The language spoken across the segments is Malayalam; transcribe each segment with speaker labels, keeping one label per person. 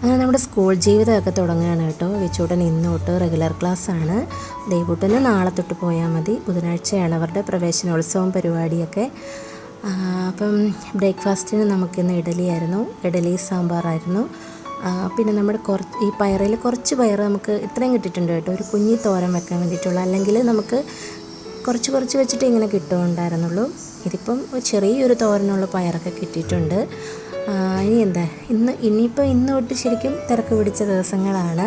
Speaker 1: അങ്ങനെ നമ്മുടെ സ്കൂൾ ജീവിതമൊക്കെ തുടങ്ങുകയാണ് കേട്ടോ. വിച്ചൂട്ടൻ ഇന്ന് തൊട്ട് റെഗുലർ ക്ലാസ് ആണ്. ദേവൂട്ടന് നാളെ തൊട്ട് പോയാൽ മതി. ബുധനാഴ്ചയാണ് അവരുടെ പ്രവേശനോത്സവം പരിപാടിയൊക്കെ. അപ്പം ബ്രേക്ക്ഫാസ്റ്റിന് നമുക്കിന്ന് ഇഡലിയായിരുന്നു ഇഡലി സാമ്പാറായിരുന്നു പിന്നെ നമ്മുടെ കുറച്ച് ഈ പയറിൽ കുറച്ച് പയർ നമുക്ക് ഇത്രയും കിട്ടിയിട്ടുണ്ട് കേട്ടോ. ഒരു കുഞ്ഞി തോരൻ വെക്കാൻ വേണ്ടിയിട്ടുള്ള. അല്ലെങ്കിൽ നമുക്ക് കുറച്ച് കുറച്ച് വെച്ചിട്ട് ഇങ്ങനെ കിട്ടുമുണ്ടായിരുന്നുള്ളൂ ഇതിപ്പം ചെറിയൊരു തോരനുള്ള പയറൊക്കെ കിട്ടിയിട്ടുണ്ട്. ഇനി എന്താ? ഇന്ന് ഇനിയിപ്പോൾ ഇന്ന് തൊട്ട് ശരിക്കും തിരക്ക് പിടിച്ച ദിവസങ്ങളാണ്.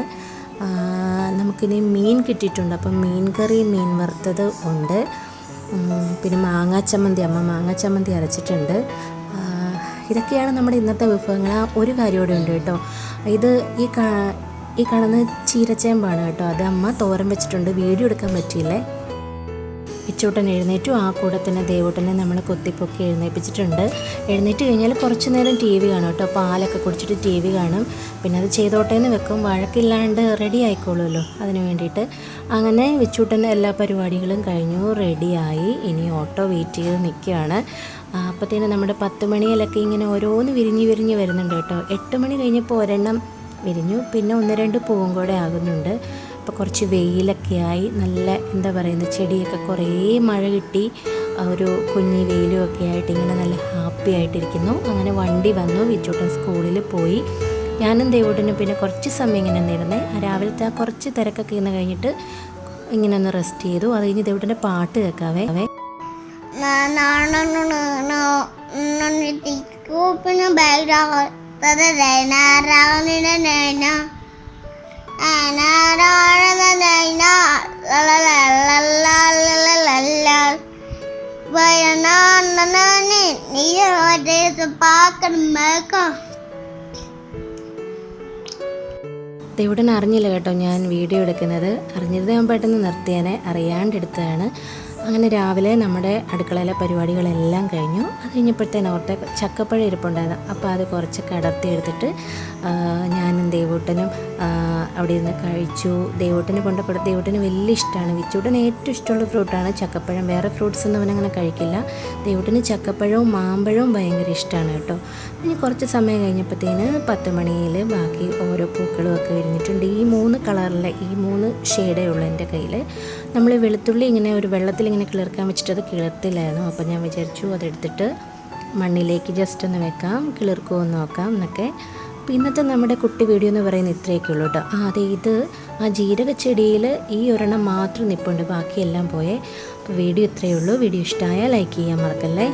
Speaker 1: നമുക്കിനി മീൻ കിട്ടിയിട്ടുണ്ട്. അപ്പം മീൻ കറി മീൻ വറുത്തത് ഉണ്ട്. പിന്നെ മാങ്ങാ ചമ്മന്തി അമ്മ മാങ്ങാ ചമ്മന്തി അരച്ചിട്ടുണ്ട്. ഇതൊക്കെയാണ് നമ്മുടെ ഇന്നത്തെ വിഭവങ്ങൾ. ആ ഒരു കാര്യം കൂടെ ഉണ്ട് കേട്ടോ. ഇത് ഈ ഈ കാണുന്ന ചീരച്ചേമ്പാണ് കേട്ടോ. അത് അമ്മ തോരൻ വെച്ചിട്ടുണ്ട്. വീഡിയോ എടുക്കാൻ പറ്റിയില്ലേ? ഇച്ചൂട്ടൻ എഴുന്നേറ്റു. ആ കൂടെ തന്നെ ദേവൂട്ടനെ നമ്മൾ കൊത്തിപ്പൊക്കി എഴുന്നേൽപ്പിച്ചിട്ടുണ്ട് എഴുന്നേറ്റ് കഴിഞ്ഞാൽ കുറച്ച് നേരം ടി വി കാണും കേട്ടോ. പാലൊക്കെ കുടിച്ചിട്ട് ടി വി കാണും. പിന്നെ അത് ചെയ്തോട്ടെ എന്ന് വെക്കും. വഴക്കില്ലാണ്ട് റെഡി ആയിക്കോളുമല്ലോ അതിന് വേണ്ടിയിട്ട്. അങ്ങനെ വിച്ചൂട്ടന്റെ എല്ലാ പരിപാടികളും കഴിഞ്ഞു. റെഡിയായി ഇനി ഓട്ടോ വെയിറ്റ് ചെയ്ത് നിൽക്കുകയാണ് അപ്പോഴത്തേനും നമ്മുടെ പത്ത് മണിയിലൊക്കെ ഇങ്ങനെ ഓരോന്ന് വിരിഞ്ഞ് വിരിഞ്ഞ് വരുന്നുണ്ട് കേട്ടോ. എട്ട് മണി കഴിഞ്ഞപ്പോൾ ഒരെണ്ണം വിരിഞ്ഞു. പിന്നെ ഒന്ന് രണ്ട് പൂവും കൂടെ ആകുന്നുണ്ട്. അപ്പോൾ കുറച്ച് വെയിലൊക്കെ ആയി നല്ല എന്താ പറയുന്നത് ചെടിയൊക്കെ കുറേ മഴ കിട്ടി ഒരു കുഞ്ഞി വെയിലും ഒക്കെ ആയിട്ട് ഇങ്ങനെ നല്ല ഹാപ്പി ആയിട്ടിരിക്കുന്നു അങ്ങനെ വണ്ടി വന്നു വിച്ചൂട്ടൻ സ്കൂളിൽ പോയി ഞാനും ദേവോട്ടനും പിന്നെ കുറച്ച് സമയം ഇങ്ങനെ നിന്നിരുന്നേ ആ രാവിലത്തെ ആ കുറച്ച് തിരക്കൊക്കെ ഇന്ന് കഴിഞ്ഞിട്ട് ഇങ്ങനെ ഒന്ന് റെസ്റ്റ് ചെയ്തു അത് കഴിഞ്ഞ് ദേവോട്ടന്റെ പാട്ട് കേൾക്കാവേ അവേ
Speaker 2: Open bag
Speaker 1: ഉടൻ അറിഞ്ഞില്ല കേട്ടോ ഞാൻ വീഡിയോ എടുക്കുന്നത്. അറിഞ്ഞിരുന്ന പെട്ടെന്ന് നിർത്തിയാനെ. അറിയാണ്ടെടുത്തതാണ് അങ്ങനെ രാവിലെ നമ്മുടെ അടുക്കളയിലെ പരിപാടികളെല്ലാം കഴിഞ്ഞു. അത് കഴിഞ്ഞപ്പോഴത്തേന് ഓർത്തെ ചക്കപ്പഴം ഇരിപ്പുണ്ടായിരുന്നു. അപ്പോൾ അത് കുറച്ച് കടത്തി എടുത്തിട്ട് ഞാനും ദേവൂട്ടനും അവിടെ ഇരുന്ന് കഴിച്ചു. ദേവൂട്ടന് കൊണ്ട് കൊടുത്ത് ദേവൂട്ടന് വലിയ ഇഷ്ടമാണ്. വിച്ചൂട്ടന് ഏറ്റവും ഇഷ്ടമുള്ള ഫ്രൂട്ടാണ് ചക്കപ്പഴം. വേറെ ഫ്രൂട്ട്സ് ഒന്നും അവനങ്ങനെ കഴിക്കില്ല. ദേവൂട്ടന് ചക്കപ്പഴവും മാമ്പഴവും ഭയങ്കര ഇഷ്ടമാണ് കേട്ടോ. ഇനി കുറച്ച് സമയം കഴിഞ്ഞപ്പോഴത്തേന് പത്ത് മണിയിൽ ബാക്കി ഓരോ പൂക്കളും ഒക്കെ വിരിഞ്ഞിട്ടുണ്ട്. ഈ മൂന്ന് കളറിലെ ഈ മൂന്ന് ഷെയ്ഡേ ഉള്ളൂ എന്റെ കയ്യിൽ. നമ്മൾ വെളുത്തുള്ളി ഇങ്ങനെ ഒരു വെള്ളത്തിൽ ഇങ്ങനെ കിളിർക്കാൻ വെച്ചിട്ട് അത് കിളിർത്തില്ലായിരുന്നു. അപ്പോൾ ഞാൻ വിചാരിച്ചു അതെടുത്തിട്ട് മണ്ണിലേക്ക് ജസ്റ്റ് ഒന്ന് വെക്കാം കിളിർക്കുമോ എന്ന് നോക്കാം എന്നൊക്കെ. അപ്പോൾ ഇന്നത്തെ നമ്മുടെ കുട്ടി വീഡിയോ എന്ന് പറയുന്നത് ഇത്രയൊക്കെ ഉള്ളൂ കേട്ടോ. ആ അതെ ഇത് ആ ജീരക ചെടിയിൽ ഈ ഒരെണ്ണം മാത്രം നിൽപ്പുണ്ട് ബാക്കിയെല്ലാം പോയേ. അപ്പോൾ വീഡിയോ ഇത്രയേ ഉള്ളൂ. വീഡിയോ ഇഷ്ടമായാൽ ലൈക്ക് ചെയ്യാൻ മറക്കല്ലേ?